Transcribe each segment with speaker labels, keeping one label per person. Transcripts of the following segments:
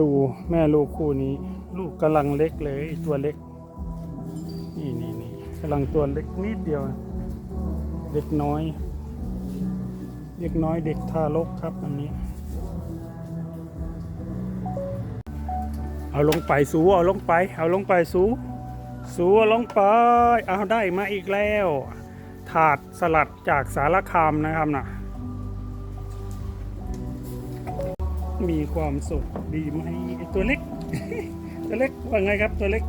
Speaker 1: ดูแม่ลูกคู่นี้ ลูกกำลังเล็กเลยอ้ตัวเล็ก นี่นี่นี่กำลังตัวเล็กนิดเดียว เด็กน้อย เด็กน้อยเด็กทารกครับอันนี้ เอาลงไปสูเอาลงไป เอาลงไปสูสูเอาลงไป เอาได้มาอีกแล้ว ถาดสลัดจากสารคามนะครับน่ะ มีความสุขดีไหมตัวเล็ก ตัวเล็กว่าไงครับ ตัวเล็ก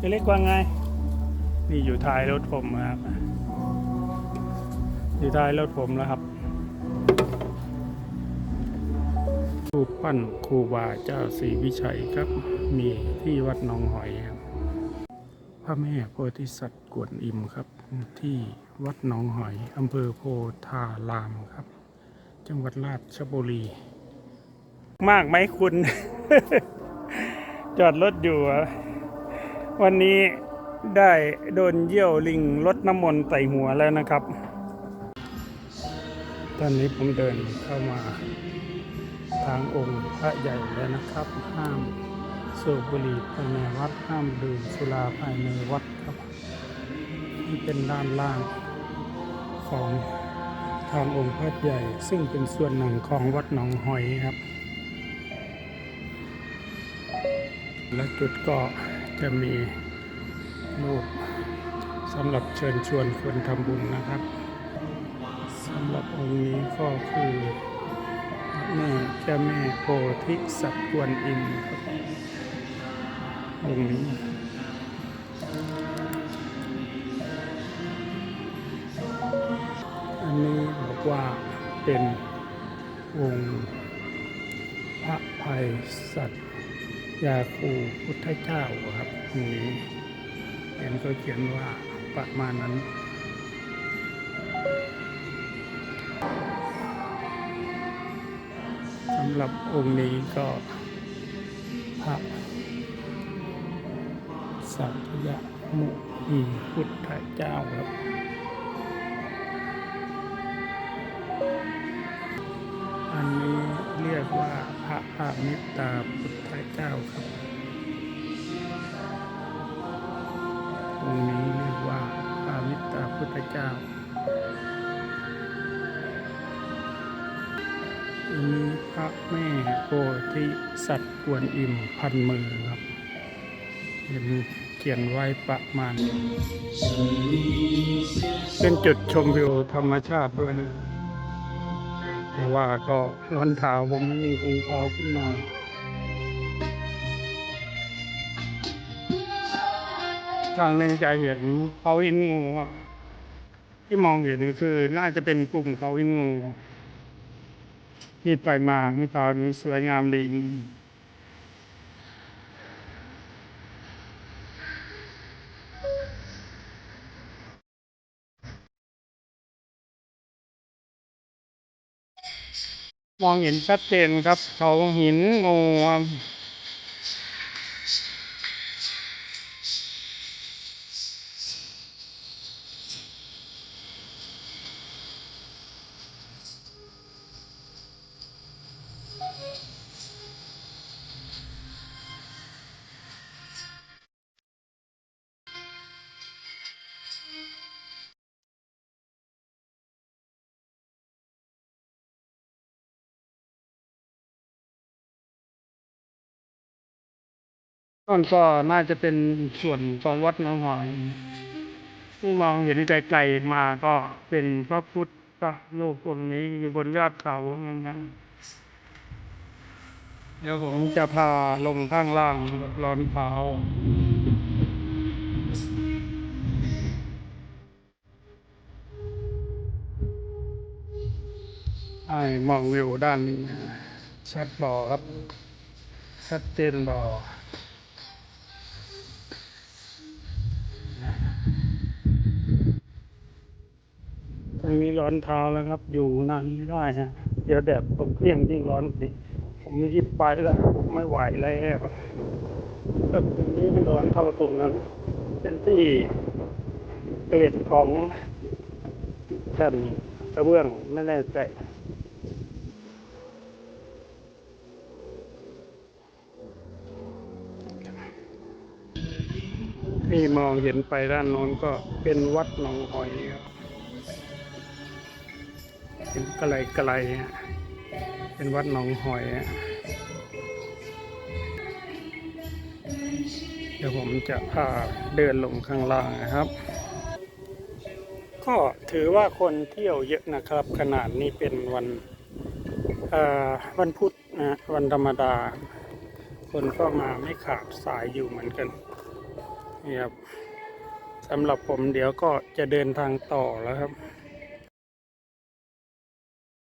Speaker 1: ตัวเล็กว่าไง นี่อยู่ท้ายรถผมนะครับ อยู่ท้ายรถผมแล้วครับรูปปั้นครูบาเจ้าศรีวิชัยครับ มีที่วัดหนองหอยครับพระแม่โพธิสัตว์กวนอิมครับ ที่วัดหนองหอยอำเภอโพธารามครับ จังหวัดราชบุรี มากไหมคุณ จอดรถอยู่ วันนี้ได้โดนเยี่ยวลิงลดน้ำมนต์ใส่หัวแล้วนะครับ ตอนนี้ผมเดินเข้ามาทางองค์พระใหญ่แล้วนะครับ ห้ามสูบบุหรี่ภายในวัดห้ามดื่มสุราภายในวัดครับนี่เป็นด้านล่างของทางองค์พระใหญ่ ซึ่งเป็นส่วนหนึ่งของวัดหนองหอยครับ และจุดก็จะมีรูปสำหรับเชิญชวนคนทำบุญนะครับสำหรับองค์นี้ก็คือแม่เจ้าแม่โพธิสัตว์กวนอิมครับองค์นี้อันนี้บอกว่าเป็นองค์พระภัยสัตว์ ยาคูพุทธเจ้าครับองนี้เห็นเขาเขียนว่าประมาณนั้นสำหรับองค์นี้ก็พระสัตยมุนีพุทธเจ้าครับอันนี้ กว่าพระอมิตาพุทธเจ้าครับองนี้เรียกว่าพระมิตาพุทธเจ้าอันนี้พระแม่โพธิสัตว์กวนอิ่มพันมือครับเห็นเขียนไว้ประมาณ เป็นจุดชมวิวธรรมชาติด้วยนะ แต่ว่าก็ร้อนเท้าผมมีรองเท้าขึ้นมาทางหนึงจเห็นเขาอินงูที่มองเห็นคือ น่าจะเป็นกลุ่มเขาอินงูที่ไปมาเมื่อตอนสวยงามดี มองเห็นชัดเจนครับ เขาหินงู ต้นก็น่าจะเป็นส่วนของวัดน้องหอยที่มองเห็นไกลๆมาก็เป็นพระพุทธรูปองค์นี้อยู่บนยอดเขาอย่างนั้นเดี๋ยวผมจะพาลงข้างล่างร้อนเท้าไอ้มองวิวด้านนี้ชัดบ่อครับ ชัดเจนบ่อ ย้อนเท้าแล้วครับ อยู่นานไม่ได้ฮะเดี๋ยวแดดเปรี้ยงยิ่งร้อนสิผมรีบไปแล้วไม่ไหวแล้วแบบนี้ไม่ร้อนเท่าตรงนั้น เป็นที่เกล็ดของท่านกระเบื้องไม่แน่ใจที่มองเห็นไปด้านโน้นก็เป็นวัดหนองหอยครับ เป็นไกลไกลๆฮะเป็นวัดหนองหอยฮะเดี๋ยวผมจะพาเดินลงข้างล่างนะครับ ก็ถือว่าคนเที่ยวเยอะนะครับ ขนาดนี้เป็นวันวันพุธนะฮะวันธรรมดา คนก็มาไม่ขาดสายอยู่เหมือนกันนี่ครับสำหรับผมเดี๋ยวก็จะเดินทางต่อแล้วครับ